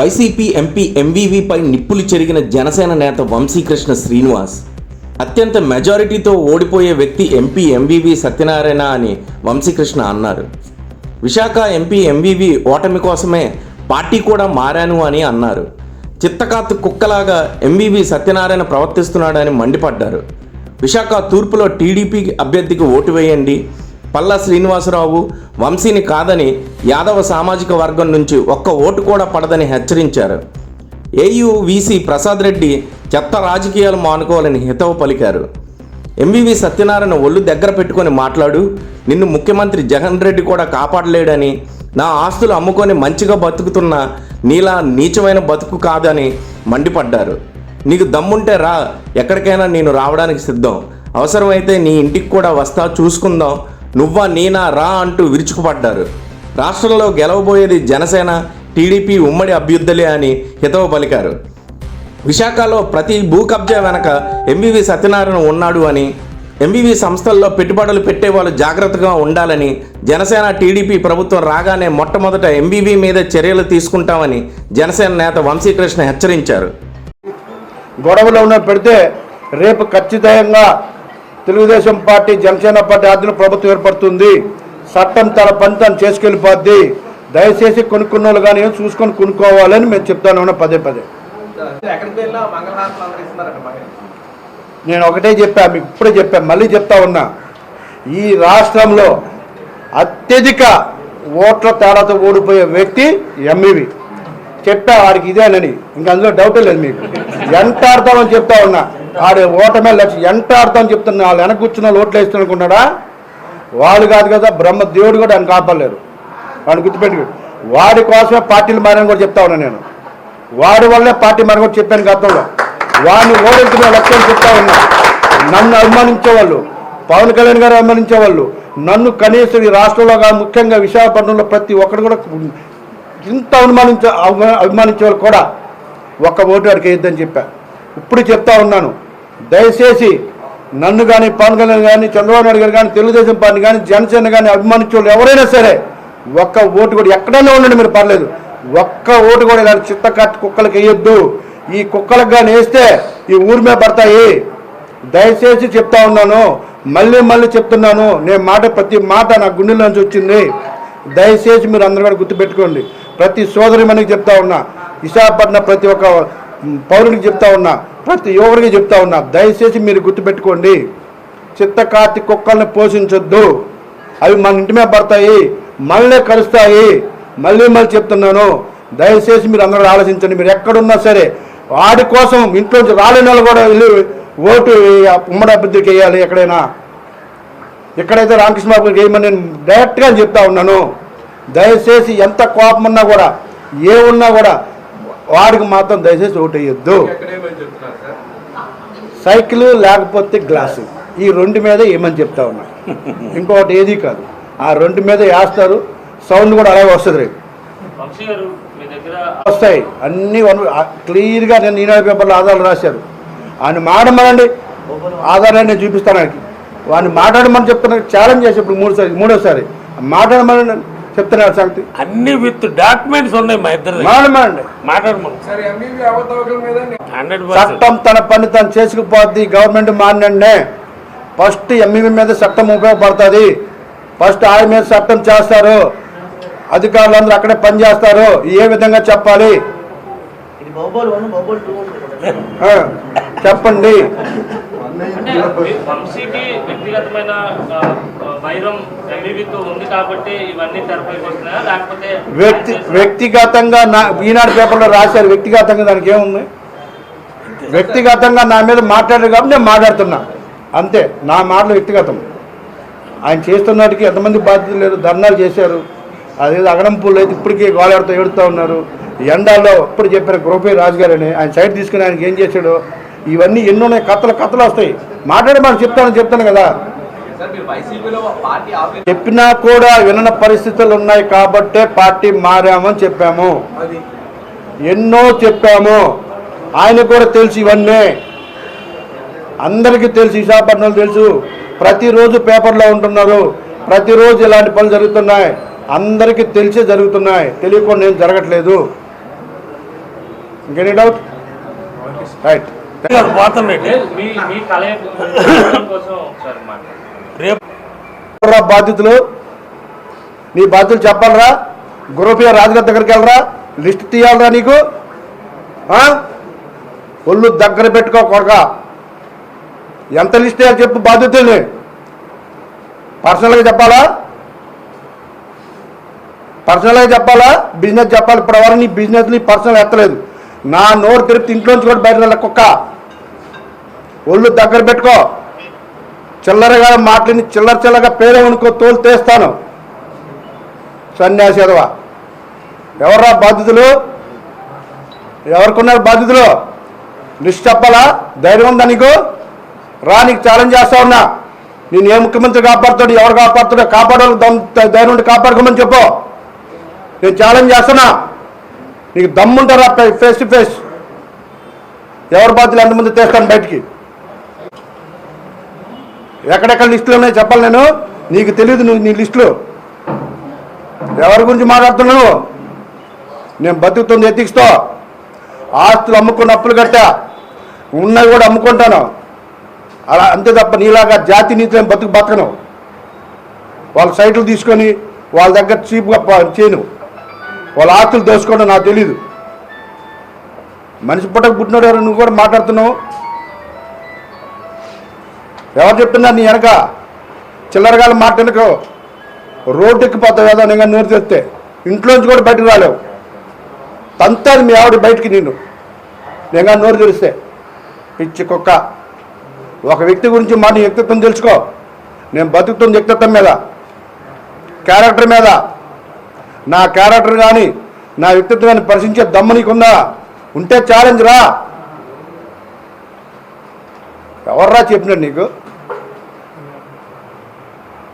YCP MP ఎంవీవీపై నిప్పులు చెరిగిన జనసేన నేత వంశీకృష్ణ శ్రీనివాస్. అత్యంత మెజారిటీతో ఓడిపోయే వ్యక్తి ఎంపీ ఎంవీవీ సత్యనారాయణ అని వంశీకృష్ణ అన్నారు. విశాఖ ఎంపీ ఎంవీవీ ఓటమి కోసమే పార్టీ కూడా మారాను అని అన్నారు. చిత్తకాత్తు కుక్కలాగా ఎంవీవీ సత్యనారాయణ ప్రవర్తిస్తున్నాడని మండిపడ్డారు. విశాఖ తూర్పులో టీడీపీ అభ్యర్థికి ఓటు వేయండి పల్లా శ్రీనివాసరావు వంశీని కాదని యాదవ సామాజిక వర్గం నుంచి ఒక్క ఓటు కూడా పడదని హెచ్చరించారు. ఏయూ వీసీ ప్రసాద్ రెడ్డి చెత్త రాజకీయాలు మానుకోవాలని హితవు పలికారు. ఎంవివి సత్యనారాయణ ఒళ్ళు దగ్గర పెట్టుకొని మాట్లాడు నిన్ను ముఖ్యమంత్రి జగన్ రెడ్డి కూడా కాపాడలేడని నా ఆస్తులు అమ్ముకొని మంచిగా బతుకుతున్న నీలా నీచమైన బతుకు కాదని మండిపడ్డారు. నీకు దమ్ముంటే రా ఎక్కడికైనా నేను రావడానికి సిద్ధం. అవసరమైతే నీ ఇంటికి కూడా వస్తా చూసుకుందాం నువ్వా నేనా రా అంటూ విరుచుకుపడ్డారు. రాష్ట్రంలో గెలవబోయేది జనసేన టీడీపీ ఉమ్మడి అభ్యర్థులే అని హితవు పలికారు. విశాఖలో ప్రతి భూ కబ్జా వెనక ఎంబీవీ సత్యనారాయణ ఉన్నాడు అని ఎంబీవీ సంస్థల్లో పెట్టుబడులు పెట్టే వాళ్ళు జాగ్రత్తగా ఉండాలని జనసేన టీడీపీ ప్రభుత్వం రాగానే మొట్టమొదట ఎంబీవీ మీద చర్యలు తీసుకుంటామని జనసేన నేత వంశీకృష్ణ హెచ్చరించారు. గొడవలో ఉన్న పెడితే రేపు ఖచ్చితంగా తెలుగుదేశం పార్టీ జనసేన పార్టీ ఆధ్వర్యంలో ప్రభుత్వం ఏర్పడుతుంది. చట్టం తన పని తను చేసుకెళ్ళిపోద్ది. దయచేసి కొనుక్కున్న వాళ్ళు కానీ చూసుకొని కొనుక్కోవాలని మేము చెప్తాను. పదే పదే. నేను ఒకటే చెప్పా మీకు ఇప్పుడే చెప్పా మళ్ళీ చెప్తా ఉన్నా. ఈ రాష్ట్రంలో అత్యధిక ఓట్ల తేడాతో ఓడిపోయే వ్యక్తి ఎంఈవి. చెప్పా వాడికి ఇదేనని. ఇంకా అందులో డౌటే లేదు మీకు. ఎంత ఆడతామని చెప్తా ఉన్నా. ఆడు ఓటమే లక్ష్యం ఎంత అర్థం చెప్తున్నా వాళ్ళు వెనక కూర్చున్న వాళ్ళు ఓట్లు వేస్తున్నా అనుకున్నాడా వాడు కాదు కదా బ్రహ్మ దేవుడు కూడా ఆయన కాపాడలేరు వాడిని గుర్తుపెట్టి వాడి కోసమే పార్టీలు మారని కూడా చెప్తా ఉన్నా నేను. వాడి వల్లే పార్టీ మారని కూడా చెప్పాను గతంలో. వాడిని ఓడించిన లక్ష్యం చెప్తా ఉన్నా. నన్ను అభిమానించేవాళ్ళు పవన్ కళ్యాణ్ గారు అభిమానించేవాళ్ళు నన్ను కనీసం ఈ రాష్ట్రంలో ముఖ్యంగా విశాఖపట్నంలో ప్రతి ఒక్కరు కూడా ఇంత అనుమానించ అభిమానించే వాళ్ళు కూడా ఒక్క ఓటు వాడికి వేయద్దని చెప్పా. ఇప్పుడు చెప్తా ఉన్నాను. దయచేసి నన్ను కానీ పవన్ కళ్యాణ్ కానీ చంద్రబాబు నాయుడు గారు కానీ తెలుగుదేశం పార్టీ కానీ జనసేన కానీ అభిమానించే వాళ్ళు ఎవరైనా సరే ఒక్క ఓటు కూడా ఎక్కడైనా ఉండండి మీరు పర్లేదు. ఒక్క ఓటు కూడా ఇలాంటి చిత్త కట్టి కుక్కలకి వేయొద్దు. ఈ కుక్కలకు కానీ వేస్తే ఈ ఊరి మీద పడతాయి. దయచేసి చెప్తా ఉన్నాను. మళ్ళీ మళ్ళీ చెప్తున్నాను. నేను మాట ప్రతి మాట నా గుండెలోంచి వచ్చింది. దయచేసి మీరు అందరూ కూడా గుర్తుపెట్టుకోండి. ప్రతి సోదరి మనకి చెప్తా ఉన్నా. విశాఖపట్నం ప్రతి ఒక్క పౌరుడికి చెప్తా ఉన్నా ప్రతి యువకుడికి చెప్తా ఉన్నా దయచేసి మీరు గుర్తుపెట్టుకోండి. చిత్తకార్తి కుక్కల్ని పోషించొద్దు. అవి మన ఇంటి మీద పడతాయి మళ్ళీ కలుస్తాయి. మళ్ళీ మళ్ళీ చెప్తున్నాను దయచేసి మీరు అందరూ ఆలోచించండి. మీరు ఎక్కడున్నా సరే వాడి కోసం ఇంట్లో రాలేని వాళ్ళు కూడా వెళ్ళి ఓటు ఉమ్మడి అభ్యర్థికి వేయాలి ఎక్కడైనా. ఎక్కడైతే రామకృష్ణ బాబు గారికి వేయమని నేను డైరెక్ట్గా చెప్తా ఉన్నాను. దయచేసి ఎంత కోపం ఉన్నా కూడా ఏ ఉన్నా కూడా వాడికి మాత్రం దయచేసి ఓటు వేయొద్దు ఎక్కడేమని చెప్తున్నారు సార్ సైకిల్ లేకపోతే గ్లాసు. ఈ రెండు మీద ఏమని చెప్తా ఉన్నా. ఇంకొకటి ఏది కాదు. ఆ రెండు మీద వేస్తారు. సౌండ్ కూడా అలాగే వస్తుంది రేపు. వస్తాయి. అన్నీ వన్ క్లియర్గా నేను ఈనాడు పేపర్లో ఆధారాలు రాశారు. ఆయన మాడమనండి ఆధారాన్ని నేను చూపిస్తాను ఆయనకి. వాడిని మాట్లాడమని చెప్తున్నారు ఛాలెంజ్ చేసి ఇప్పుడు మూడుసారి మూడోసారి. మాట్లాడమని చెప్తున్నారు సంగతి. అన్ని విత్ డాక్యుమెంట్స్ ఉన్నాయి మా ఇద్దరి మాట్లాడమను చట్టం తన పని తను చేసుకుపోద్ది గవర్నమెంట్ మారినండే ఫస్ట్ ఎంఈవి మీద చట్టం ఉపయోగపడుతుంది. ఫస్ట్ ఆయన మీద చట్టం చేస్తారు. అధికారులందరూ అక్కడే పని చేస్తారు. ఏ విధంగా చెప్పాలి? చెప్పండి. అంటే వంశీకి వ్యక్తిగతమైన వైరం ఎంబీబీతో ఉంది కాబట్టి ఇవన్నీ తెరపైకి వస్తున్నాయా? లేకపోతే వ్యక్తి వ్యక్తిగతంగా నా ఈనాడు పేపర్లో రాశారు వ్యక్తిగతంగా దానికి ఏముంది? వ్యక్తిగతంగా నా మీద మాట్లాడారు కాబట్టి నేను మాట్లాడుతున్నా. అంతే నా మాటలు వ్యక్తిగతం. ఆయన చేస్తున్నటికి ఎంతమంది బాధ్యతలు లేరు ధర్నాలు చేశారు. అదేదో అగడంపూలు అయితే ఇప్పటికీ గోలాడుతూ ఏడుతూ ఉన్నారు. ఎండాల్లో ఇప్పుడు చెప్పారు గృహపై రాజు గారని ఆయన సైడ్ తీసుకుని ఆయనకి ఏం చేశాడో? ఇవన్నీ ఎన్నో కథలు కథలు వస్తాయి. మాట్లాడి మనం చెప్తాను చెప్తాను కదా. చెప్పినా కూడా వినని పరిస్థితులు ఉన్నాయి కాబట్టే పార్టీ మారామని చెప్పాము. ఎన్నో చెప్పాము. ఆయన కూడా తెలుసు ఇవన్నీ. అందరికీ తెలుసు విశాఖపట్నంలో తెలుసు. ప్రతిరోజు పేపర్లో ఉంటున్నారు. ప్రతిరోజు ఇలాంటి పనులు జరుగుతున్నాయి. అందరికీ తెలిసే జరుగుతున్నాయి. తెలియకుండా ఏం జరగట్లేదు. ఇంకెనీ డౌట్ రైట్ రేపు బాధ్యతలు? నీ బాధ్యతలు చెప్పాలరా? గురపయ్య రాజుగారి దగ్గరికి వెళ్ళరా? లిస్ట్ తీయాలరా నీకు? ఒళ్ళు దగ్గర పెట్టుకో కొడక. ఎంత లిస్ట్ వేయాలి చెప్పు బాధ్యతల్ని. పర్సనల్గా చెప్పాలా? పర్సనల్గా చెప్పాలా? బిజినెస్ చెప్పాలి. ఇప్పుడు ఎవరు నీ బిజినెస్ నీ పర్సనల్ ఎత్తలేదు. నా నోరు తిరిపి ఇంట్లోంచి కూడా బయట వెళ్ళ కుక్క ఒళ్ళు దగ్గర పెట్టుకో. చిల్లరగా మాటలని చిల్లర చిల్లరగా వండుకో తోలు తీస్తాను. సన్యాసి ఎదవా ఎవర్రా బాధ్యతలు? ఎవరికున్నారు బాధ్యతలు? లిస్ట్ చెప్పాలా ధైర్యం ఉందా నీకు? రా నీకు ఛాలెంజ్ చేస్తా ఉన్నా. నేను ఏ ముఖ్యమంత్రి కాపాడుతాడు ఎవరు కాపాడుతాడో కాపాడాలి ధైర్యం ఉండి కాపాడుకోమని చెప్పు. నేను ఛాలెంజ్ చేస్తున్నా. నీకు దమ్ముంటారా ఫేస్ టు ఫేస్ ఎవరి బాధ్యతలు ఎంతమంది తీస్తాను బయటికి? ఎక్కడెక్కడ లిస్టులు ఉన్నాయో చెప్పాలి నేను. నీకు తెలియదు నువ్వు నీ లిస్టులు. ఎవరి గురించి మాట్లాడుతున్నావు? నేను బతుకుతుంది ఎత్తికిస్తో. ఆస్తులు అమ్ముకున్న అప్పులు కట్టా. ఉన్నవి కూడా అమ్ముకుంటాను. అలా అంతే తప్ప నీలాగా జాతి నీతిని బతుకు బతకను. వాళ్ళ సైట్లు తీసుకొని వాళ్ళ దగ్గర చీప్గా చేయను. వాళ్ళ ఆస్తులు దోసుకోవడం నాకు తెలీదు. మనిషి పుట్టక పుట్టినాడు ఎవరు? నువ్వు కూడా మాట్లాడుతున్నావు. ఎవరు చెప్తున్నారు నీ వెనక? చిల్లరగాల మాట వెనక రోడ్డు ఎక్కిపోతావు కదా నేను నోరు తెస్తే ఇంట్లోంచి కూడా బయటకు రాలేవు. తంతాది మీ ఆవిడ బయటికి నిన్ను. నేను నోరు తెరిస్తే. పిచ్చి కుక్క. ఒక వ్యక్తి గురించి మా నీ వ్యక్తిత్వం తెలుసుకో. నేను బతుకుతుంది వ్యక్తిత్వం మీద. క్యారెక్టర్ మీద. నా క్యారెక్టర్ కానీ నా వ్యక్తిత్వం కానీ ప్రశ్నించే దమ్ము నీకుందా? ఉంటే ఛాలెంజ్ రా. ఎవర్రా చెప్పినాడు నీకు?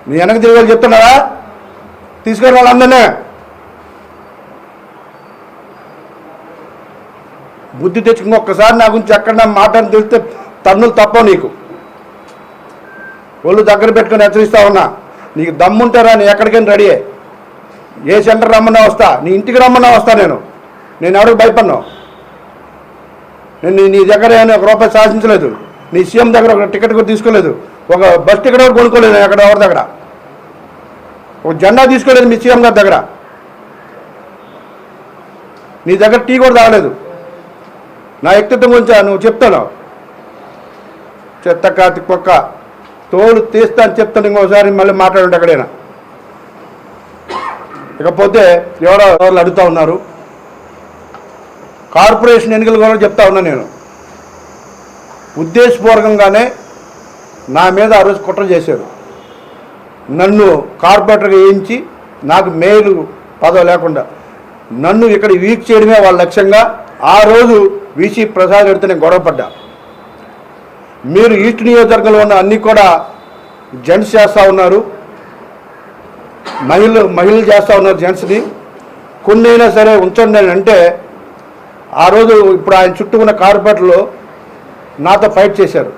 నీ వెనక తిరిగి చెప్తున్నారా? తీసుకొని వాళ్ళందరినీ. బుద్ధి తెచ్చుకుని ఒక్కసారి నా గురించి ఎక్కడ మాటని తెలిస్తే తన్నులు తప్పవు నీకు. ఒళ్ళు దగ్గర పెట్టుకొని హెచ్చరిస్తా ఉన్నా. నీకు దమ్ముంటారా నీ ఎక్కడికైనా రెడీ ఏ సెంటర్ రమ్మన్నా వస్తా. నీ ఇంటికి రమ్మన్నా వస్తా నేను. నేను ఎవరికి భయపడినావు నేను నీ- దగ్గర ఒక రూపాయి శాసించలేదు నీ సీఎం దగ్గర ఒక టికెట్ కూడా తీసుకోలేదు. ఒక బస్ టికెట్ కూడా కొనుక్కోలేదు ఎక్కడ ఎవరి దగ్గర. ఒక జెండా తీసుకోలేదు మీ సీఎం గారి దగ్గర. నీ దగ్గర టీ కూడా తాగలేదు. నా వ్యక్తిత్వం గురించి నువ్వు చెప్తాను. చెత్త కాతి కుక్క. తోలు తీస్తా అని చెప్తాను ఇంకోసారి మళ్ళీ మాట్లాడండి ఎక్కడైనా. ఇకపోతే ఎవరో ఎవరు అడుగుతా ఉన్నారు. కార్పొరేషన్ ఎన్నికలు కూడా చెప్తా ఉన్నా నేను. ఉద్దేశపూర్వకంగానే నా మీద ఆ రోజు కుట్ర చేశారు. నన్ను కార్పొరేటర్గా వేయించి నాకు మేలు పదవి లేకుండా నన్ను ఇక్కడ వీక్ చేయడమే వాళ్ళ లక్ష్యంగా ఆ రోజు వీసీ ప్రసాద్ గారితో నేను గొడవపడ్డా మీరు ఈస్ట్ నియోజకవర్గంలో ఉన్న అన్నీ కూడా జెంట్స్ చేస్తూ ఉన్నారు. మహిళలు మహిళలు చేస్తూ ఉన్నారు జెంట్స్ని. కొన్ని అయినా సరే ఉంచండి అని అంటే ఆ రోజు ఇప్పుడు ఆయన చుట్టూ ఉన్న కార్పొరేటర్లు నాతో ఫైట్ చేశారు.